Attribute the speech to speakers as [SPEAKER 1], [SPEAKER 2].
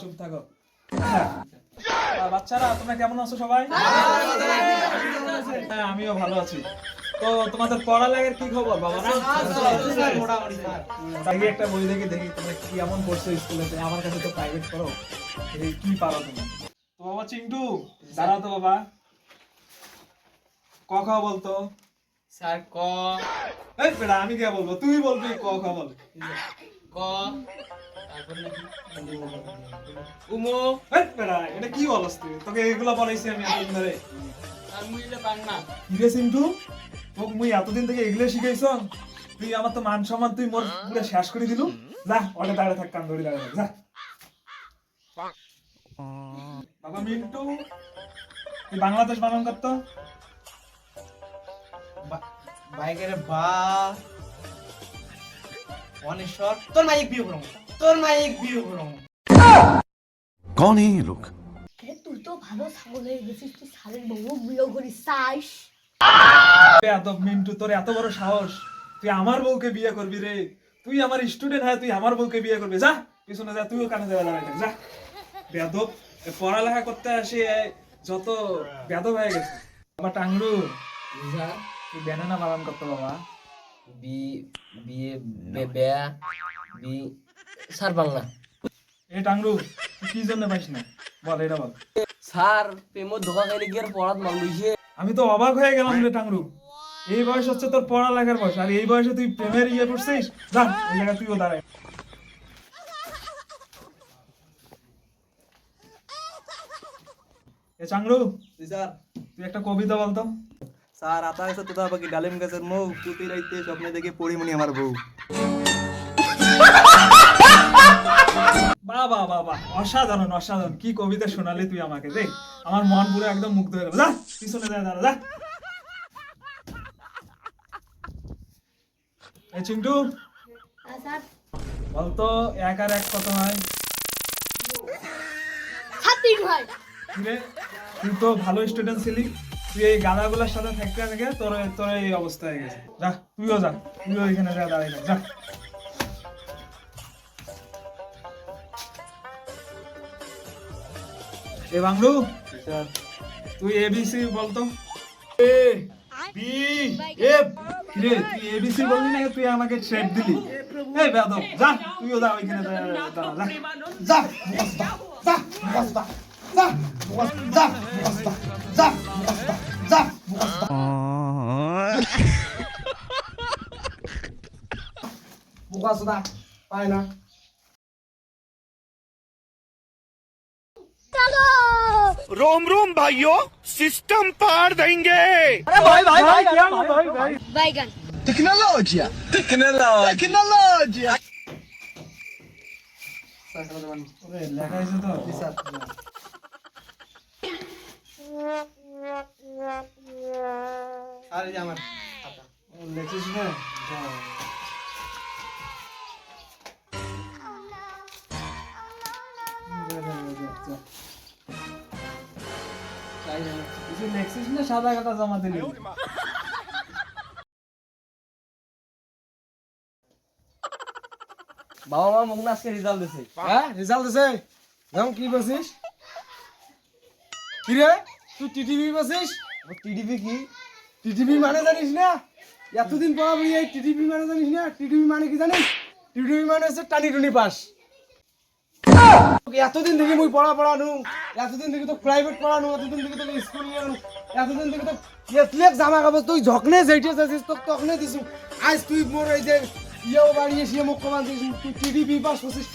[SPEAKER 1] চুপ থাকো। বাচ্চারা, তোমরা কেমন আছো সবাই? হ্যাঁ আমিও ভালো আছি। তো তোমাদের পড়ালেখার কি খবর, বাবা? একটা বই দেখে দেখি তোমরা কি পড়ছো স্কুলেতে আমার কাছে তো প্রাইভেট করো কি পারো তুমি? তো বাবা চিন্টু দাঁড়াও তো বাবা। ক খ বলতো?
[SPEAKER 2] স্যার ক।
[SPEAKER 1] এই বেটা আমি কে বলব? তুই বলবি ক খ বল।
[SPEAKER 2] ক। উমো।
[SPEAKER 1] এই বেটা এটা কি বলস তুই? তোকে এগুলো বলাইছি আমি এতদিন ধরে।
[SPEAKER 2] আর মুইলে পান না।
[SPEAKER 1] তোকে মুই এতদিন থেকে এগুলো শিখাইছ? তুই আমার তো মান সম্মান তুই মোর পুরো শেষ করে দিলু যা ওটা দাঁড়িয়ে থাক কান ধরে দাঁড়িয়ে থাক যা। বাবা মিন্টু বাংলাদেশ বানান করত?
[SPEAKER 3] বাইকের বা। তোর মাইক বিয়ে তোর মাইক বিয়ে
[SPEAKER 4] কোন এই
[SPEAKER 5] লোক তুই তো ভালো গেছিস তুই বউ বিয়ে করিস
[SPEAKER 1] এত মিন্টু তোর এত বড় সাহস। তুই আমার বউকে বিয়ে করবি রে। তুই আমার স্টুডেন্ট হয় তুই আমার বউকে বিয়ে করবি। যা পিছনে যা তুইও কানে যাবে যা। বেদব পড়ালেখা করতে আসি যত বেদব হয়ে গেছে। টাংলু
[SPEAKER 2] স্যার
[SPEAKER 1] তুই ব্যানানা বাগান করতো বাবা?
[SPEAKER 2] বি বিয়ে বে বে স্যার
[SPEAKER 1] এই টাংলু তুই কি জন্য পাইস না? বল এটা বল।
[SPEAKER 2] স্যার প্রেম ধোকা খাইলে গিয়ে পড়াত
[SPEAKER 1] আমি তো অবাক হয়ে গেলাম রে টাংলু এই বয়স হচ্ছে তোর পড়ালেখার বয়স আর এই বয়সে তুই প্রেমের ইয়ে করছিস? যা ওই জায়গায় তুইও দাঁড়ায়। এ চাংলু
[SPEAKER 3] স্যার।
[SPEAKER 1] তুই একটা কবিতা বলতো।
[SPEAKER 3] স্যার আতা আছে তোতা বাকি ডালিম গাছের মৌ পুতি রাইতে স্বপ্নে দেখে পড়িমনি আমার বউ।
[SPEAKER 1] বাহ বাহ বাহ বাহ অসাধারণ অসাধারণ। কি কবিতা শোনালি তুই আমাকে দেখ। আমার মন পুরো একদম মুগ্ধ হয়ে গেল। যা পিছনে যা দাঁড়া যা। এই চিন্টু বলতো এক আর এক কত হয়? কিরে তুই তো ভালো স্টুডেন্ট ছিলি। তুই এই গাদাগুলোর সাথে থাকতে থেকে তোর তোর এই অবস্থা হয়ে গেছে। যা, তুইও যা, তুইও এখানে যা দাঁড়িয়ে যা। এ বাংলু, তুই এবিসি বলতো? এ বি এফ কিরে, তুই এবিসি বললি না তুই আমাকে শেপ দিলি। এই বেদব যা, তুইও যা, ওইখানে যা।
[SPEAKER 3] যা যা যা। zap, zap, zap, zap, zap, zap,
[SPEAKER 5] zap,
[SPEAKER 4] रोम रोम भाइयों सिस्टम पार देंगे
[SPEAKER 3] अरे भाई भाई भाई क्या भाई
[SPEAKER 1] भाई बैगन टेक्नोलॉजिया टेक्नोलॉजिया टेक्नोलॉजिया সাদা কাটা জমা
[SPEAKER 2] বাবা মা মুখ আজকে রেজাল্ট দিছে।
[SPEAKER 6] হ্যাঁ রেজাল্ট আছে যেমন কি বলছিস? কি রে? তুই টিটিভি বলছিস?
[SPEAKER 3] টিডিপি কি?
[SPEAKER 6] টিটিভি মানে জানিস না? এতদিন বলি এই টিটিভি মানে জানিস না? টিটিভি মানে কি জানিস? টিটিভি মানে হচ্ছে টানি টুনি পাস। এতদিন থেকে মুই পড়া পড়ানো, এতদিন থেকে তো প্রাইভেট পড়ানো, এতদিন থেকে তোকে স্কুল আনো, এতদিন থেকে তো এতলেক জামা কাপড়, তুই যখনে যেইটে চাইছিস তোকে তখনে দিছু। আজ তুই মোর এই যে ইয়েও বাড়িয়ে সে মুখ্যমন্ত্রী তুই টিটিভি পাস করছিস।